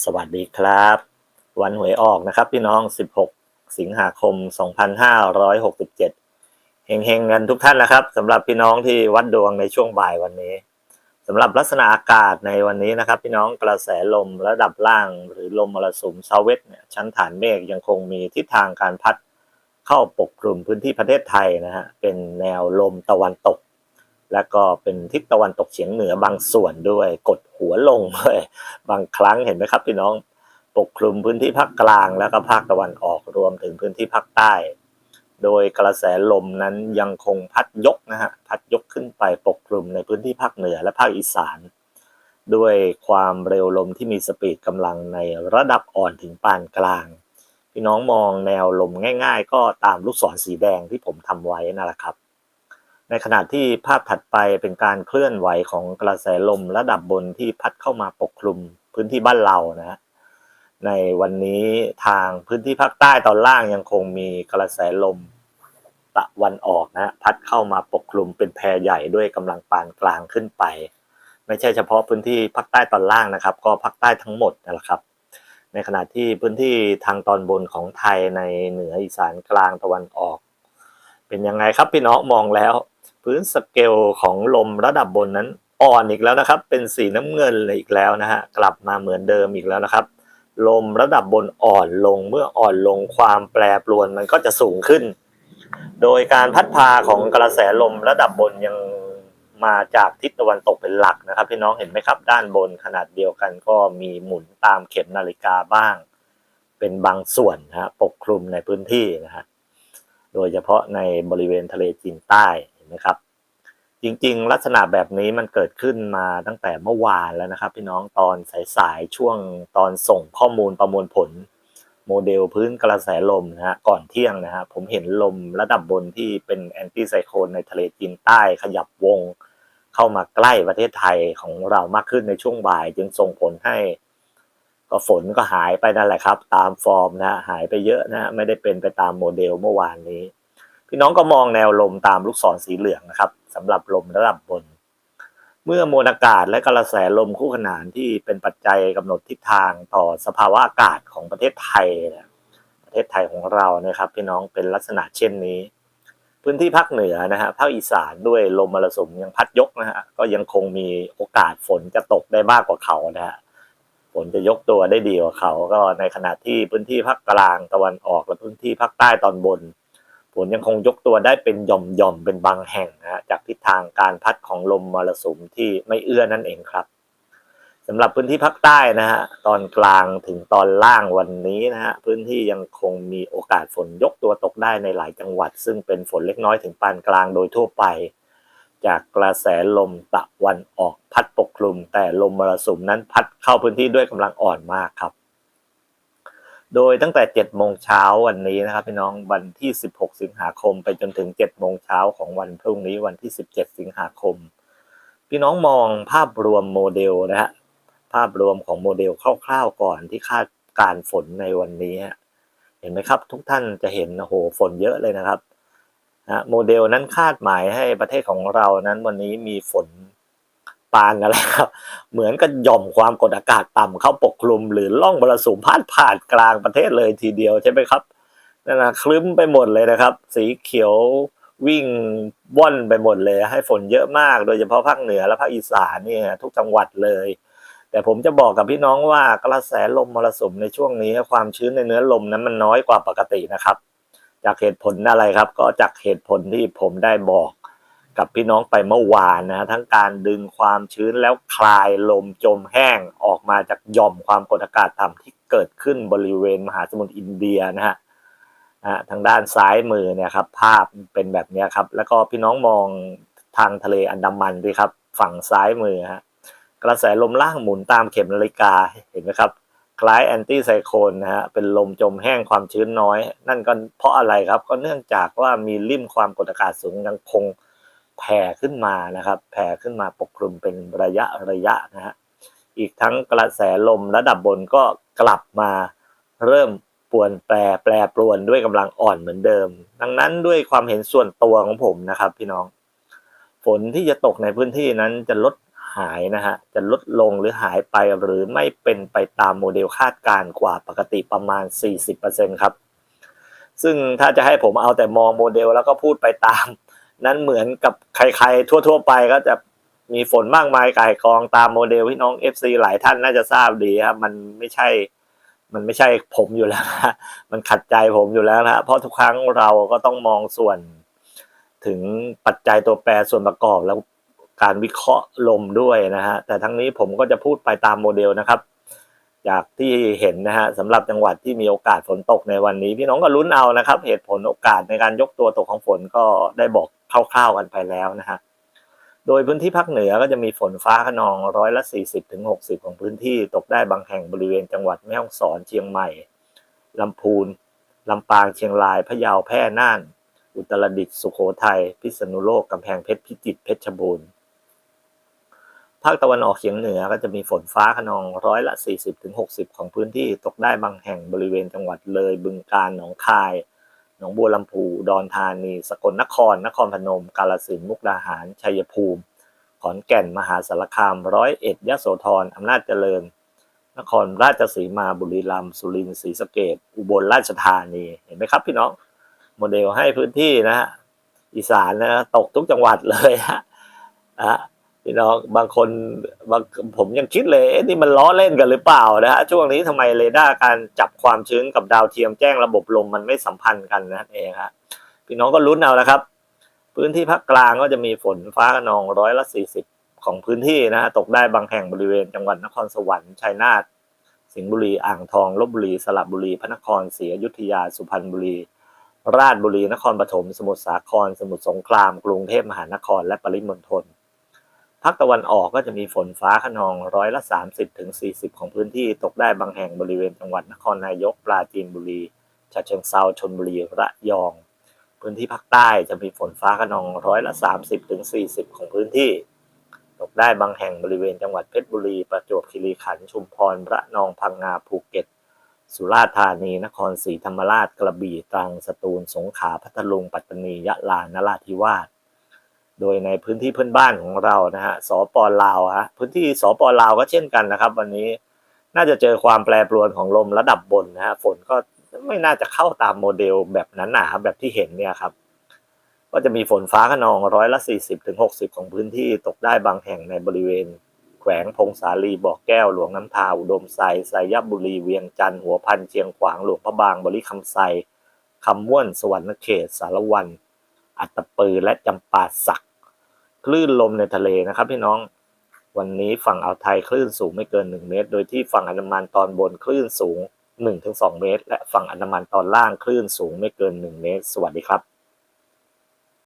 สวัสดีครับ วันหวยออกนะครับพี่น้อง 16 สิงหาคม 2567 เฮงๆกันทุกท่านนะครับสำหรับพี่น้องที่วัดดวงในช่วงบ่ายวันนี้สำหรับลักษณะอากาศในวันนี้นะครับ พี่น้องกระแสลมระดับล่างหรือลมมรสุมเซาเวสเนี่ยชั้นฐานเมฆยังคงมีทิศทางการพัดเข้าปกคลุมพื้นที่ประเทศไทยนะฮะเป็นแนวลมตะวันตก และก็เป็นทิศตะวันตกเฉียงเหนือบางส่วนด้วย กดหัวลงเลยบางครั้งเห็นไหมครับพี่น้องปกคลุมพื้นที่ภาคกลางแล้วก็ภาคตะวันออกรวมถึงพื้นที่ภาคใต้ โดยกระแสลมนั้นยังคงพัดยกนะฮะพัดยกขึ้นไปปกคลุมในพื้นที่ภาคเหนือและภาคอีสาน ด้วยความเร็วลมที่มีสปีดกำลังในระดับอ่อนถึงปานกลาง พี่น้องมองแนวลมง่าย ๆ ก็ตามลูกศรสีแดงที่ผมทำไว้นั่นแหละครับ ในขณะที่ภาพถัดไปเป็นการเคลื่อนไหวของกระแสลมระดับบนที่พัดเข้ามาปกคลุมพื้นที่บ้านเรานะฮะในวันนี้ทางพื้นที่ภาคใต้ตอนล่างยังคงมีกระแสลมตะวันออกนะพัดเข้ามาปกคลุมเป็นแพรใหญ่ด้วยกำลังปานกลางขึ้นไป ไม่ใช่เฉพาะพื้นที่ภาคใต้ตอนล่างนะครับ ก็ภาคใต้ทั้งหมดนั่นแหละครับ ในขณะที่พื้นที่ทางตอนบนของไทยในเหนืออีสานกลางตะวันออก เป็นยังไงครับพี่น้องมองแล้ว พื้นสเกลของลมระดับบนนั้นอ่อนอีกแล้วนะครับ เป็นสีน้ำเงินเลยอีกแล้วนะฮะกลับมาเหมือนเดิมอีกแล้วนะครับ ลมระดับบนอ่อนลงเมื่ออ่อนลงความแปรปรวนมันก็จะสูงขึ้น โดยการพัดพาของกระแสลมระดับบนยังมาจากทิศตะวันตกเป็นหลักนะครับพี่น้องเห็นไหมครับ ด้านบนขนาดเดียวกันก็มีหมุนตามเข็มนาฬิกาบ้าง เป็นบางส่วนนะฮะปกคลุมในพื้นที่นะฮะโดยเฉพาะในบริเวณทะเลจีนใต้ นไหมครับ จริงๆ ลักษณะแบบนี้มันเกิดขึ้นมาตั้งแต่เมื่อวานแล้วนะครับ พี่น้องตอนสายๆช่วงตอนส่งข้อมูลประมวลผล โมเดลพื้นกระแสลมนะฮะก่อนเที่ยงนะฮะผมเห็นลมระดับบนที่เป็นแอนตี้ไซโคลนในทะเลจีนใต้ขยับวง เข้ามาใกล้ประเทศไทยของเรามากขึ้นในช่วงบ่าย จึงส่งผลให้ก็ฝนก็หายไปนั่นแหละครับ ตามฟอร์มนะฮะหายไปเยอะนะฮะไม่ได้เป็นไปตามโมเดลเมื่อวานนี้ พี่น้องก็มองแนวลมตามลูกศรสีเหลืองนะครับสำหรับลมระดับบน เมื่อมวลอากาศและกระแสลมคู่ขนานที่เป็นปัจจัยกำหนดทิศทางต่อสภาวะอากาศของประเทศไทยเนี่ยประเทศไทยของเรานะครับ พี่น้องเป็นลักษณะเช่นนี้ พื้นที่ภาคเหนือนะฮะภาคอีสานด้วยลมมรสุมยังพัดยกนะฮะก็ยังคงมีโอกาสฝนจะตกได้มากกว่าเขานะฮะฝนจะยกตัวได้ดีกว่าเขาก็ในขณะที่พื้นที่ภาคกลางตะวันออกและพื้นที่ภาคใต้ตอนบน ฝนยังคงยกตัวได้เป็นหย่อมๆเป็นบางแห่งนะฮะจากทิศทางการพัดของลมมรสุมที่ไม่เอื้อนั่นเองครับสำหรับพื้นที่ภาคใต้นะฮะตอนกลางถึงตอนล่างวันนี้นะฮะพื้นที่ยังคงมีโอกาสฝนยกตัวตกได้ในหลายจังหวัด ซึ่งเป็นฝนเล็กน้อยถึงปานกลางโดยทั่วไป จากกระแสลมตะวันออกพัดปกคลุม แต่ลมมรสุมนั้นพัดเข้าพื้นที่ด้วยกำลังอ่อนมากครับ โดยตั้งแต่ 7 โมงเช้าวันนี้นะครับพี่น้องวันที่ 16 สิงหาคม ไปจนถึง 7 โมงเช้าของวันพรุ่งนี้วันที่ 17 สิงหาคม พี่น้องมองภาพรวมโมเดลนะฮะภาพรวมของโมเดลคร่าวๆก่อนที่คาดการฝนในวันนี้ เห็นไหมครับ ทุกท่านจะเห็นโอ้โหฝนเยอะเลยนะครับนะโมเดลนั้นคาดหมายให้ประเทศของเรานั้นวันนี้มีฝน ปานอะไรครับ เหมือนกับหย่อมความกดอากาศต่ำเข้าปกคลุม หรือล่องมรสุมพาดผ่านกลางประเทศเลยทีเดียวใช่ไหมครับนั่นนะคลึ้มไปหมดเลยนะครับ สีเขียววิ่งว่อนไปหมดเลย ให้ฝนเยอะมาก โดยเฉพาะภาคเหนือและภาคอีสานเนี่ยทุกจังหวัดเลย แต่ผมจะบอกกับพี่น้องว่ากระแสลมมรสุมในช่วงนี้ความชื้นในเนื้อลมนั้นมันน้อยกว่าปกตินะครับ จากเหตุผลอะไรครับ ก็จากเหตุผลที่ผมได้บอก กับพี่น้องไปเมื่อวานนะทั้งการดึงความชื้นแล้วคลายลมจมแห้งออกมาจากหย่อมความกดอากาศต่ำที่เกิดขึ้นบริเวณมหาสมุทรอินเดียนะฮะทางด้านซ้ายมือเนี่ยครับภาพเป็นแบบนี้ครับ แล้วก็พี่น้องมองทางทะเลอันดามันดีครับ ฝั่งซ้ายมือฮะกระแสลมล่างหมุนตามเข็มนาฬิกาเห็นไหมครับ คล้ายแอนตี้ไซโคลนนะฮะเป็นลมจมแห้งความชื้นน้อย นั่นก็เพราะอะไรครับก็เนื่องจากว่ามีริมความกดอากาศสูงยังคง แผ่ขึ้นมานะครับ แผ่ขึ้นมาปกคลุมเป็นระยะระยะนะฮะอีกทั้งกระแสลมระดับบนก็กลับมาเริ่มปวนแปรแปรปรวนด้วยกำลังอ่อนเหมือนเดิม ดังนั้นด้วยความเห็นส่วนตัวของผมนะครับ พี่น้อง ฝนที่จะตกในพื้นที่นั้นจะลดหายนะฮะจะลดลงหรือหายไปหรือไม่เป็นไปตามโมเดลคาดการกว่าปกติประมาณ 40%ครับ ซึ่งถ้าจะให้ผมเอาแต่มองโมเดลแล้วก็พูดไปตาม นั้นเหมือนกับใครๆ ทั่ว ๆ ไปก็จะมีฝนมากมายก่ายกองตามโมเดลที่น้อง FC หลายท่านน่าจะทราบดีครับมันไม่ใช่ มันไม่ใช่ผมอยู่แล้วนะมันขัดใจผมอยู่แล้วนะเพราะทุกครั้งเราก็ต้องมองส่วน ถึงปัจจัยตัวแปรส่วนประกอบแล้วการวิเคราะห์ลมด้วยนะฮะแต่ทั้งนี้ผมก็จะพูดไปตามโมเดลนะครับ จากที่เห็นนะฮะสำหรับจังหวัดที่มีโอกาสฝนตกในวันนี้ พี่น้องก็ลุ้นเอานะครับ เหตุผลโอกาสในการยกตัวตกของฝนก็ได้บอก คร่าวๆกันไปแล้วนะฮะโดยพื้นที่ภาคเหนือก็จะมีฝนฟ้าขนองร้อยละ 40ถึง60 ของพื้นที่ตกได้บางแห่งบริเวณจังหวัดแม่ฮ่องสอนเชียงใหม่ลำพูนลำปางเชียงรายพะเยาแพร่น่าน อุตรดิตถ์สุโขทัยพิษณุโลกกำแพงเพชรพิจิตรเพชรบูรณ์ภาคตะวันออกเฉียงเหนือก็จะมีฝนฟ้าขนองร้อยละ 40ถึง60 ของพื้นที่ตกได้บางแห่งบริเวณจังหวัดเลยบึงกาฬหนองคาย หนองบัวลำพูดอนธานีสกลนคร นครพนม กาฬสินธุ์มุกดาหาร ชัยภูมิ ขอนแก่นมหาสารคามร้อยเอ็ดยะโสธรอำนาจเจริญ นครราชสีมาบุรีรัมย์สุรินทร์ศรีสะเกษอุบลราชธานีเห็นไหมครับพี่น้องโมเดลให้พื้นที่นะฮะอีสานนะตกทุกจังหวัดเลยฮะอะ พี่น้องบางคนบางผมยังคิดเลยเอ๊ะนี่มันล้อเล่นกันหรือเปล่านะฮะช่วงนี้ทำไมเรดาร์การจับความชื้นกับดาวเทียมแจ้งระบบลมมันไม่สัมพันธ์กันนั่นเองฮะพี่น้องก็ลุ้นเอาละครับ พื้นที่ภาคกลางก็จะมีฝนฟ้าขนองร้อยละสี่สิบของพื้นที่นะฮะตกได้บางแห่งบริเวณจังหวัดนครสวรรค์ชัยนาทสิงห์บุรีอ่างทองลบบุรีสระบุรี พระนครศรีอยุธยาสุพรรณบุรี ราชบุรี นครปฐมสมุทรสาคร สมุทรสงคราม กรุงเทพมหานครและปริมณฑล ภาคตะวันออกก็จะมีฝนฟ้าขนองร้อยละ 30ถึง40ของพื้นที่ตกได้บางแห่งบริเวณจังหวัดนครนายกปราจีนบุรีฉะเชิงเซาชลบุรีระยอง พื้นที่ภาคใต้จะมีฝนฟ้าขนองร้อยละ 30ถึง40ของพื้นที่ ตกได้บางแห่งบริเวณจังหวัดเพชรบุรี ประจวบคีรีขันธ์ชุมพรระนองพังงาภูเก็ต สุราษฎร์ธานีนครศรีธรรมราชกระบี่ตรังสตูลสงขลาพัทลุงปัตตานียะลานราธิวาส โดยในพื้นที่เพื่อนบ้านของเรานะฮะสปลาวฮะพื้นที่สปลาวก็เช่นกันนะครับ วันนี้น่าจะเจอความแปรปรวนของลมระดับบนนะฮะฝนก็ไม่น่าจะเข้าตามโมเดลแบบนั้นหนาๆแบบที่เห็นเนี่ยครับ ก็จะมีฝนฟ้าขนองร้อยละ 40ถึง60ของพื้นที่ตกได้บางแห่งในบริเวณ แขวงพงสาลีบ่อแก้วหลวงน้ำทาอุดมไซไซยบุรีเวียงจันทร์หัวพันเชียงขวางหลวงพระบางบริคำไซคำม่วนสวรรณเขตสารวัน อัตตปือและจำปาสัก คลื่นลมในทะเลนะครับพี่น้อง วันนี้ฝั่งอ่าวไทยคลื่นสูงไม่เกิน 1 เมตร โดยที่ฝั่งอันดามันตอนบนคลื่นสูง 1-2 เมตร และฝั่งอันดามันตอนล่างคลื่นสูงไม่เกิน 1 เมตร สวัสดีครับ